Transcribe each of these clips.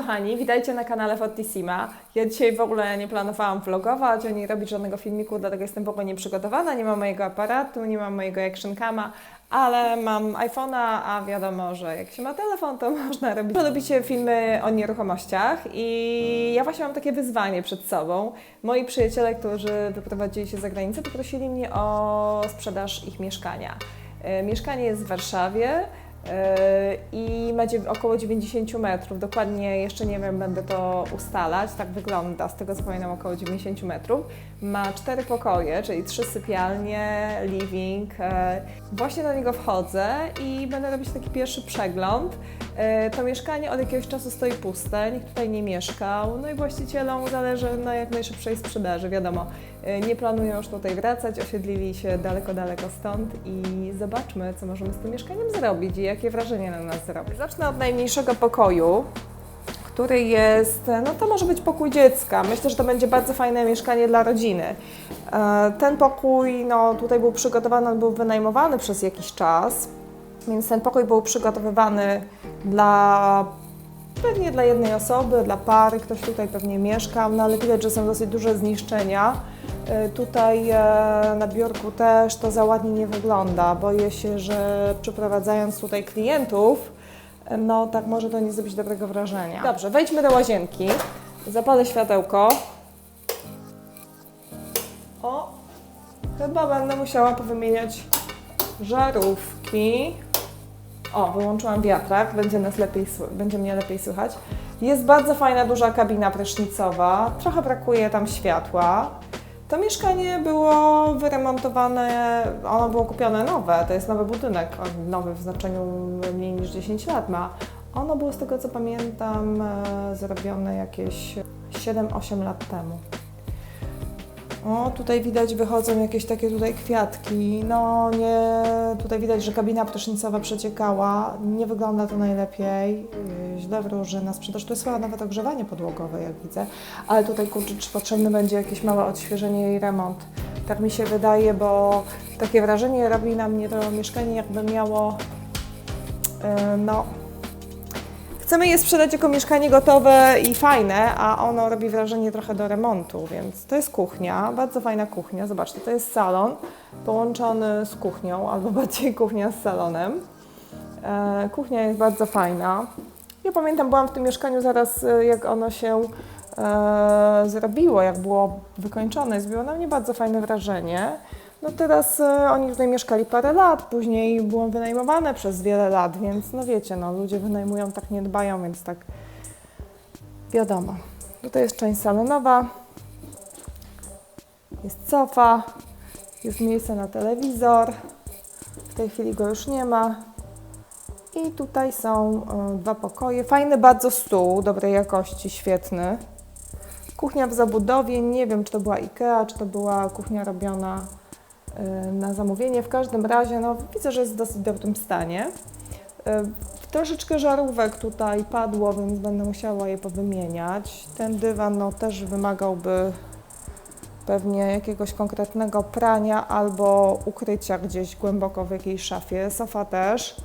kochani, witajcie na kanale Fortissima. Ja dzisiaj w ogóle nie planowałam vlogować, ani robić żadnego filmiku, dlatego jestem w ogóle nieprzygotowana, nie mam mojego aparatu, nie mam mojego action cama, ale mam iPhone'a, a wiadomo, że jak się ma telefon, to można robić. Lubicie filmy o nieruchomościach i ja właśnie mam takie wyzwanie przed sobą. Moi przyjaciele, którzy wyprowadzili się za granicę, poprosili mnie o sprzedaż ich mieszkania. E, Mieszkanie jest w Warszawie, i ma około 90 metrów. Dokładnie jeszcze nie wiem, będę to ustalać. Tak wygląda, z tego co pamiętam, około 90 metrów. Ma cztery pokoje, czyli trzy sypialnie, living. Yy, Właśnie do niego wchodzę i będę robić taki pierwszy przegląd. Yy, To mieszkanie od jakiegoś czasu stoi puste, nikt tutaj nie mieszkał. No i właścicielom zależy na jak najszybszej sprzedaży, wiadomo. Yy, Nie planują już tutaj wracać, osiedlili się daleko, daleko stąd i zobaczmy, co możemy z tym mieszkaniem zrobić i jakie wrażenie na nas zrobi. Zacznę od najmniejszego pokoju, który jest, no to może być pokój dziecka. Myślę, że to będzie bardzo fajne mieszkanie dla rodziny. E, Ten pokój, no tutaj był przygotowany, on był wynajmowany przez jakiś czas, więc ten pokój był przygotowywany dla Pewnie dla jednej osoby, dla pary, ktoś tutaj pewnie mieszkał, no ale widać, że są dosyć duże zniszczenia. Y, Tutaj e, na biurku też to za ładnie nie wygląda. Boję się, że przyprowadzając tutaj klientów, e, no tak może to nie zrobić dobrego wrażenia. Dobrze, wejdźmy do łazienki. Zapalę światełko. O, chyba będę musiała powymieniać żarówki. O, wyłączyłam wiatrak, będzie, nas lepiej, będzie mnie lepiej słychać. Jest bardzo fajna, duża kabina prysznicowa, trochę brakuje tam światła. To mieszkanie było wyremontowane, ono było kupione nowe, to jest nowy budynek, nowy w znaczeniu mniej niż 10 lat ma. Ono było z tego co pamiętam e, zrobione jakieś 7-8 lat temu. O, tutaj widać wychodzą jakieś takie tutaj kwiatki. No nie, tutaj widać, że kabina prysznicowa przeciekała. Nie wygląda to najlepiej. Źle wróży na sprzedaż. To jest chyba nawet ogrzewanie podłogowe, jak widzę. Ale tutaj kurczę, czy potrzebne będzie jakieś małe odświeżenie i remont. Tak mi się wydaje, bo takie wrażenie robi na mnie to mieszkanie, jakby miało yy, no Chcemy je sprzedać jako mieszkanie gotowe i fajne, a ono robi wrażenie trochę do remontu, więc to jest kuchnia, bardzo fajna kuchnia. Zobaczcie, to jest salon połączony z kuchnią, albo bardziej kuchnia z salonem. E, kuchnia jest bardzo fajna. Ja pamiętam, byłam w tym mieszkaniu zaraz, e, jak ono się e, zrobiło, jak było wykończone. Zrobiło na mnie bardzo fajne wrażenie. No teraz e, oni tutaj mieszkali parę lat, później było wynajmowane przez wiele lat, więc no wiecie, no ludzie wynajmują, tak nie dbają, więc tak wiadomo. Tutaj jest część salonowa, jest sofa, jest miejsce na telewizor, w tej chwili go już nie ma. I tutaj są e, dwa pokoje, fajny bardzo stół, dobrej jakości, świetny. Kuchnia w zabudowie, nie wiem czy to była IKEA, czy to była kuchnia robiona y, na zamówienie. W każdym razie no, widzę, że jest w dosyć dobrym stanie. Y, Troszeczkę żarówek tutaj padło, więc będę musiała je powymieniać. Ten dywan no, też wymagałby pewnie jakiegoś konkretnego prania albo ukrycia gdzieś głęboko w jakiejś szafie. Sofa też.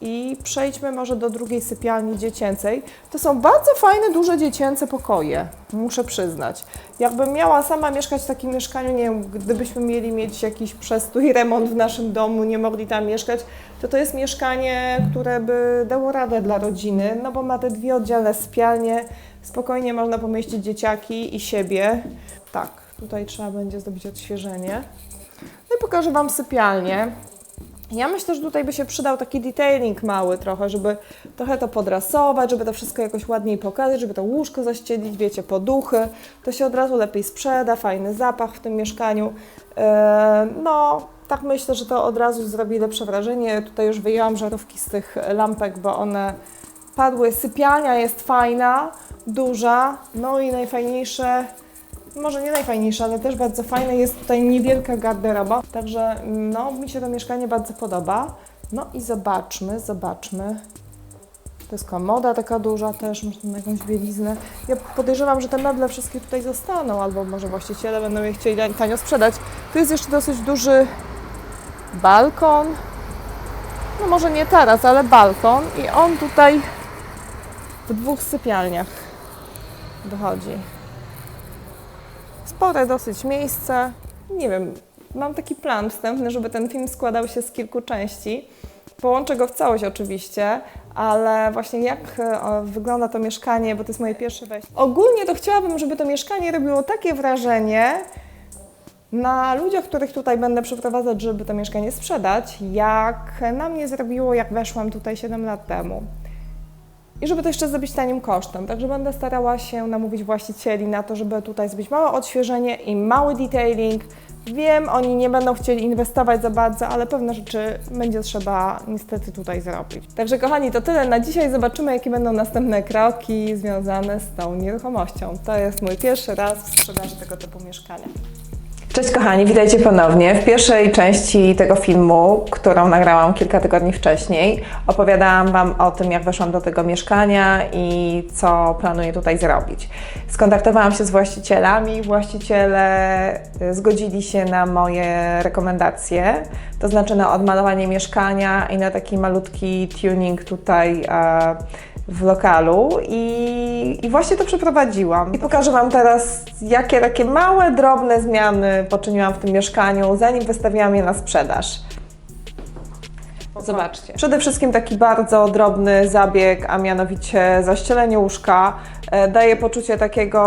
I przejdźmy może do drugiej sypialni dziecięcej. To są bardzo fajne, duże dziecięce pokoje, muszę przyznać. Jakbym miała sama mieszkać w takim mieszkaniu, nie wiem, gdybyśmy mieli mieć jakiś przestój, remont w naszym domu, nie mogli tam mieszkać, to to jest mieszkanie, które by dało radę dla rodziny, no bo ma te dwie oddzielne sypialnie, spokojnie można pomieścić dzieciaki i siebie. Tak, tutaj trzeba będzie zrobić odświeżenie. No i pokażę Wam sypialnię. Ja myślę, że tutaj by się przydał taki detailing mały trochę, żeby trochę to podrasować, żeby to wszystko jakoś ładniej pokazać, żeby to łóżko zaścielić, wiecie, poduchy. To się od razu lepiej sprzeda, fajny zapach w tym mieszkaniu. Eee, no, tak myślę, że to od razu zrobi lepsze wrażenie. Tutaj już wyjęłam żarówki z tych lampek, bo one padły. Sypialnia jest fajna, duża, no i najfajniejsze może nie najfajniejsza, ale też bardzo fajne jest tutaj niewielka garderoba, także no, mi się to mieszkanie bardzo podoba. No i zobaczmy, zobaczmy. To jest komoda taka duża też, może tam jakąś bieliznę. Ja podejrzewam, że te meble wszystkie tutaj zostaną, albo może właściciele będą je chcieli tanio sprzedać. Tu jest jeszcze dosyć duży balkon. No może nie teraz, ale balkon i on tutaj w dwóch sypialniach wychodzi. Spore dosyć miejsce. Nie wiem, mam taki plan wstępny, żeby ten film składał się z kilku części. Połączę go w całość oczywiście, ale właśnie jak e, wygląda to mieszkanie, bo to jest moje pierwsze wejście. Ogólnie to chciałabym, żeby to mieszkanie robiło takie wrażenie na ludziach, których tutaj będę przeprowadzać, żeby to mieszkanie sprzedać, jak na mnie zrobiło, jak weszłam tutaj 7 lat temu. I żeby to jeszcze zrobić tanim kosztem. Także będę starała się namówić właścicieli na to, żeby tutaj zrobić małe odświeżenie i mały detailing. Wiem, oni nie będą chcieli inwestować za bardzo, ale pewne rzeczy będzie trzeba niestety tutaj zrobić. Także kochani, to tyle na dzisiaj. Zobaczymy, jakie będą następne kroki związane z tą nieruchomością. To jest mój pierwszy raz w sprzedaży tego typu mieszkania. Cześć kochani, witajcie ponownie. W pierwszej części tego filmu, którą nagrałam kilka tygodni wcześniej, opowiadałam Wam o tym, jak weszłam do tego mieszkania i co planuję tutaj zrobić. Skontaktowałam się z właścicielami, właściciele y, zgodzili się na moje rekomendacje, to znaczy na odmalowanie mieszkania i na taki malutki tuning tutaj e, w lokalu i, i właśnie to przeprowadziłam. I pokażę Wam teraz, jakie takie małe, drobne zmiany poczyniłam w tym mieszkaniu, zanim wystawiłam je na sprzedaż. Zobaczcie. Przede wszystkim taki bardzo drobny zabieg, a mianowicie zaścielenie łóżka. E, Daje poczucie takiego,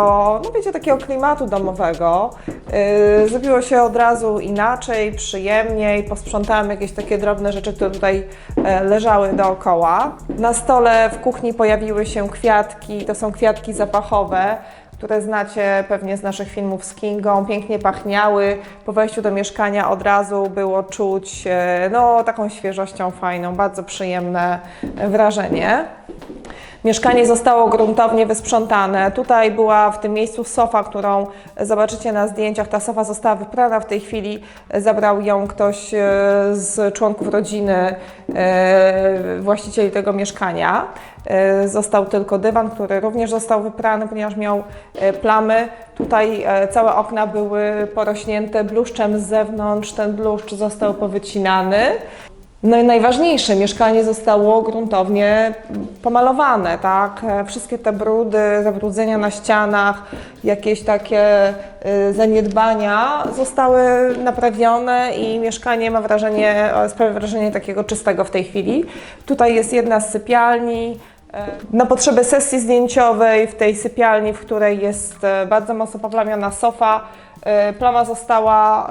no wiecie, takiego klimatu domowego. E, Zrobiło się od razu inaczej, przyjemniej. Posprzątałam jakieś takie drobne rzeczy, które tutaj e, leżały dookoła. Na stole w kuchni pojawiły się kwiatki, to są kwiatki zapachowe które znacie pewnie z naszych filmów z Kingą, pięknie pachniały. Po wejściu do mieszkania od razu było czuć e, no, taką świeżością fajną, bardzo przyjemne wrażenie. Mieszkanie zostało gruntownie wysprzątane. Tutaj była w tym miejscu sofa, którą zobaczycie na zdjęciach. Ta sofa została wyprana. W tej chwili zabrał ją ktoś e, z członków rodziny e, właścicieli tego mieszkania. E, Został tylko dywan, który również został wyprany, ponieważ miał plamy. Tutaj całe okna były porośnięte bluszczem z zewnątrz. Ten bluszcz został powycinany. No i najważniejsze, mieszkanie zostało gruntownie pomalowane, tak? E, Wszystkie te brudy, zabrudzenia na ścianach, jakieś takie y, zaniedbania zostały naprawione i mieszkanie ma wrażenie, e, sprawia wrażenie takiego czystego w tej chwili. Tutaj jest jedna z sypialni, e, na potrzeby sesji zdjęciowej w tej sypialni, w której jest e, bardzo mocno poplamiona sofa, e, plama została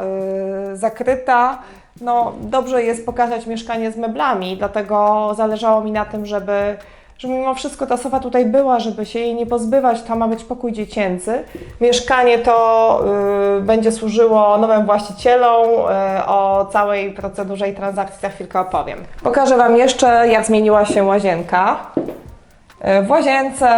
e, zakryta. No, dobrze jest pokazać mieszkanie z meblami, dlatego zależało mi na tym, żeby, żeby mimo wszystko ta sofa tutaj była, żeby się jej nie pozbywać. To ma być pokój dziecięcy. Mieszkanie to y, będzie służyło nowym właścicielom. Y, o całej procedurze i transakcji za chwilkę opowiem. Pokażę Wam jeszcze, jak zmieniła się łazienka. E, W łazience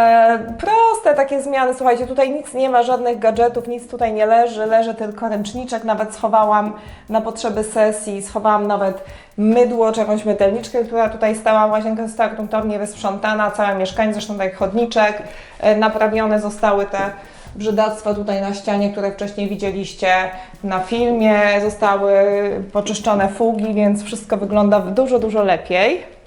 proste takie zmiany. Słuchajcie, tutaj nic nie ma, żadnych gadżetów, nic tutaj nie leży, leży tylko ręczniczek. Nawet schowałam na potrzeby sesji, schowałam nawet mydło czy jakąś mytelniczkę, która tutaj stała. Łazienka została gruntownie wysprzątana, całe mieszkanie, zresztą tak chodniczek. E, Naprawione zostały te brzydactwa tutaj na ścianie, które wcześniej widzieliście na filmie. Zostały poczyszczone fugi, więc wszystko wygląda dużo, dużo lepiej.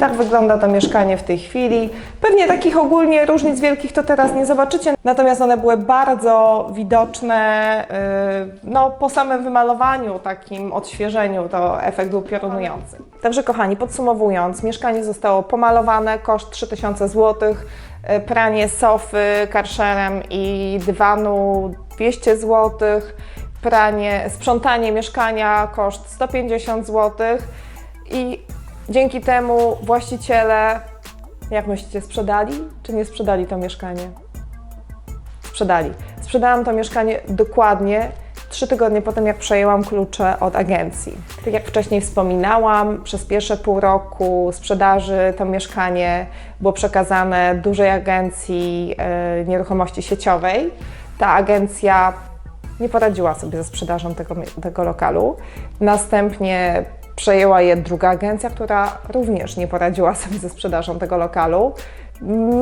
Tak wygląda to mieszkanie w tej chwili. Pewnie takich ogólnie różnic wielkich to teraz nie zobaczycie, natomiast one były bardzo widoczne yy, no, po samym wymalowaniu, takim odświeżeniu, to efekt był piorunujący. Także kochani, podsumowując, mieszkanie zostało pomalowane, koszt 3000 zł, yy, pranie sofy karszerem i dywanu 200 zł, pranie, sprzątanie mieszkania koszt 150 zł i Dzięki temu właściciele, jak myślicie, sprzedali czy nie sprzedali to mieszkanie? Sprzedali. Sprzedałam to mieszkanie dokładnie trzy tygodnie po tym, jak przejęłam klucze od agencji. Tak jak wcześniej wspominałam, przez pierwsze pół roku sprzedaży to mieszkanie było przekazane dużej agencji e, nieruchomości sieciowej. Ta agencja nie poradziła sobie ze sprzedażą tego, tego lokalu. Następnie przejęła je druga agencja, która również nie poradziła sobie ze sprzedażą tego lokalu.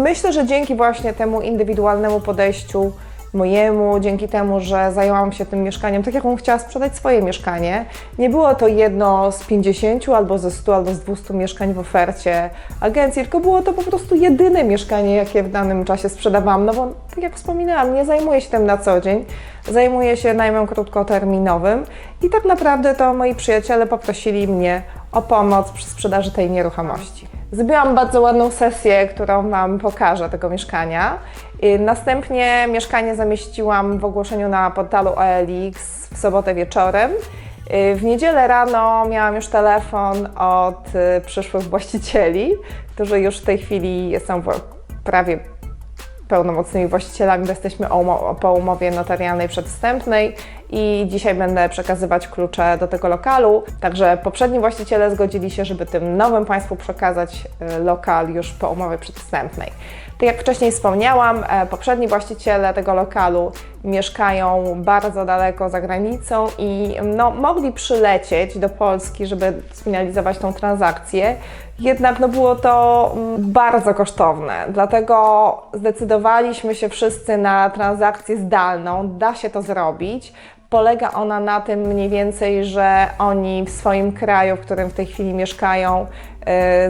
Myślę, że dzięki właśnie temu indywidualnemu podejściu mojemu, dzięki temu, że zajęłam się tym mieszkaniem, tak jak on chciała sprzedać swoje mieszkanie. Nie było to jedno z 50 albo ze 100 albo z 200 mieszkań w ofercie agencji, tylko było to po prostu jedyne mieszkanie, jakie w danym czasie sprzedawałam, no bo tak jak wspominałam, nie zajmuję się tym na co dzień, zajmuję się najmem krótkoterminowym i tak naprawdę to moi przyjaciele poprosili mnie o pomoc przy sprzedaży tej nieruchomości. Zrobiłam bardzo ładną sesję, którą Wam pokażę tego mieszkania. I Następnie mieszkanie zamieściłam w ogłoszeniu na portalu OLX w sobotę wieczorem. Y, W niedzielę rano miałam już telefon od y, przyszłych właścicieli, którzy już w tej chwili są prawie pełnomocnymi właścicielami, bo jesteśmy po umowie notarialnej przedwstępnej i dzisiaj będę przekazywać klucze do tego lokalu. Także poprzedni właściciele zgodzili się, żeby tym nowym Państwu przekazać y, lokal już po umowie przedwstępnej. Tak jak wcześniej wspomniałam, e, poprzedni właściciele tego lokalu mieszkają bardzo daleko za granicą i no, mogli przylecieć do Polski, żeby sfinalizować tą transakcję. Jednak no, było to mm, bardzo kosztowne, dlatego zdecydowaliśmy się wszyscy na transakcję zdalną. Da się to zrobić. Polega ona na tym mniej więcej, że oni w swoim kraju, w którym w tej chwili mieszkają,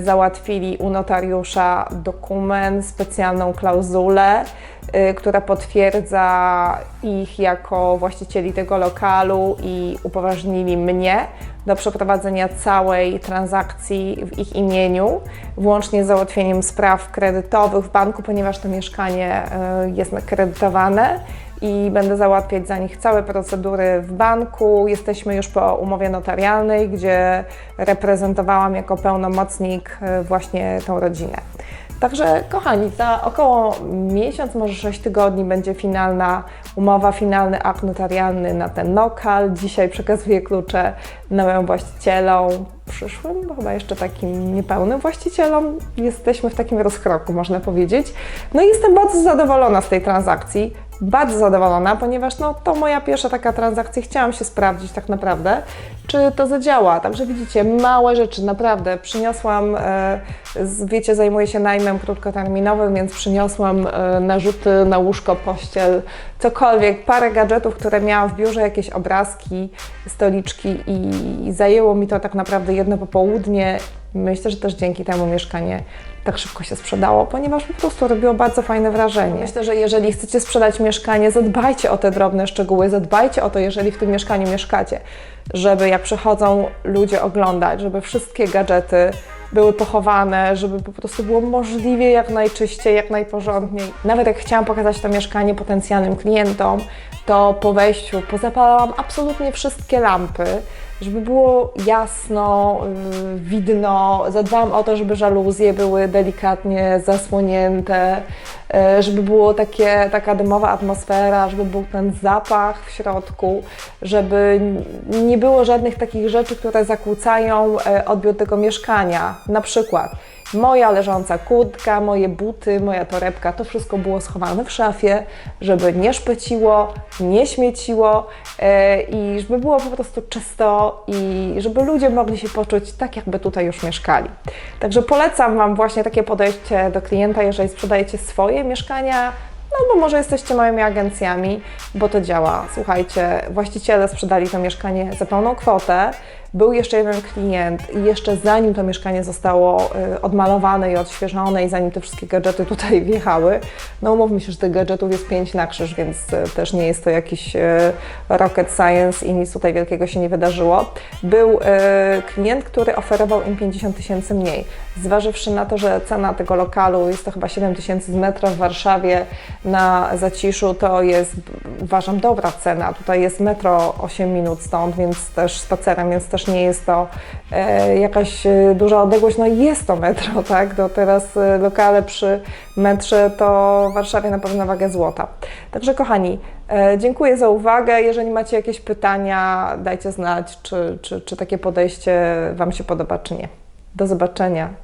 załatwili u notariusza dokument, specjalną klauzulę, y, która potwierdza ich jako właścicieli tego lokalu i upoważnili mnie do przeprowadzenia całej transakcji w ich imieniu, włącznie z załatwieniem spraw kredytowych w banku, ponieważ to mieszkanie y, jest kredytowane i będę załatwiać za nich całe procedury w banku. Jesteśmy już po umowie notarialnej, gdzie reprezentowałam jako pełnomocnik y, właśnie tą rodzinę. Także kochani, za około miesiąc, może 6 tygodni będzie finalna umowa, finalny akt notarialny na ten lokal. Dzisiaj przekazuję klucze nowym właścicielom, przyszłym, bo chyba jeszcze takim niepełnym właścicielom. Jesteśmy w takim rozkroku, można powiedzieć. No i jestem bardzo zadowolona z tej transakcji. Bardzo zadowolona, ponieważ no, to moja pierwsza taka transakcja. Chciałam się sprawdzić tak naprawdę, czy to zadziała. Także widzicie, małe rzeczy, naprawdę. Przyniosłam, e, wiecie, zajmuję się najmem krótkoterminowym, więc przyniosłam e, narzuty na łóżko, pościel, cokolwiek, parę gadżetów, które miałam w biurze, jakieś obrazki, stoliczki i zajęło mi to tak naprawdę jedno popołudnie. Myślę, że też dzięki temu mieszkanie tak szybko się sprzedało, ponieważ po prostu robiło bardzo fajne wrażenie. Myślę, że jeżeli chcecie sprzedać mieszkanie, zadbajcie o te drobne szczegóły, zadbajcie o to, jeżeli w tym mieszkaniu mieszkacie, żeby jak przychodzą ludzie oglądać, żeby wszystkie gadżety były pochowane, żeby po prostu było możliwie jak najczyściej, jak najporządniej. Nawet jak chciałam pokazać to mieszkanie potencjalnym klientom, to po wejściu pozapalałam absolutnie wszystkie lampy, żeby było jasno, yy, widno. Zadbałam o to, żeby żaluzje były delikatnie zasłonięte, yy, żeby było takie, taka dymowa atmosfera, żeby był ten zapach w środku, żeby nie było żadnych takich rzeczy, które zakłócają e, odbiór tego mieszkania. Na przykład moja leżąca kurtka, moje buty, moja torebka, to wszystko było schowane w szafie, żeby nie szpeciło, nie śmieciło e, i żeby było po prostu czysto i żeby ludzie mogli się poczuć tak, jakby tutaj już mieszkali. Także polecam Wam właśnie takie podejście do klienta, jeżeli sprzedajecie swoje mieszkania, no bo może jesteście małymi agencjami, bo to działa. Słuchajcie, właściciele sprzedali to mieszkanie za pełną kwotę. Był jeszcze jeden klient i jeszcze zanim to mieszkanie zostało y, odmalowane i odświeżone i zanim te wszystkie gadżety tutaj wjechały, no umówmy się, że tych gadżetów jest pięć na krzyż, więc y, też nie jest to jakiś y, rocket science i nic tutaj wielkiego się nie wydarzyło. Był klient, który oferował im 50 tysięcy mniej. Zważywszy na to, że cena tego lokalu jest to chyba 7 tysięcy z metra w Warszawie na Zaciszu, to jest uważam dobra cena. Tutaj jest metro 8 minut stąd, więc też spacerem, więc też nie jest to e, jakaś e, duża odległość. No jest to metro, tak? To teraz e, lokale przy metrze to w Warszawie na pewno wagę złota. Także kochani, dziękuję za uwagę. Jeżeli macie jakieś pytania, dajcie znać, czy, czy, czy takie podejście Wam się podoba, czy nie. Do zobaczenia.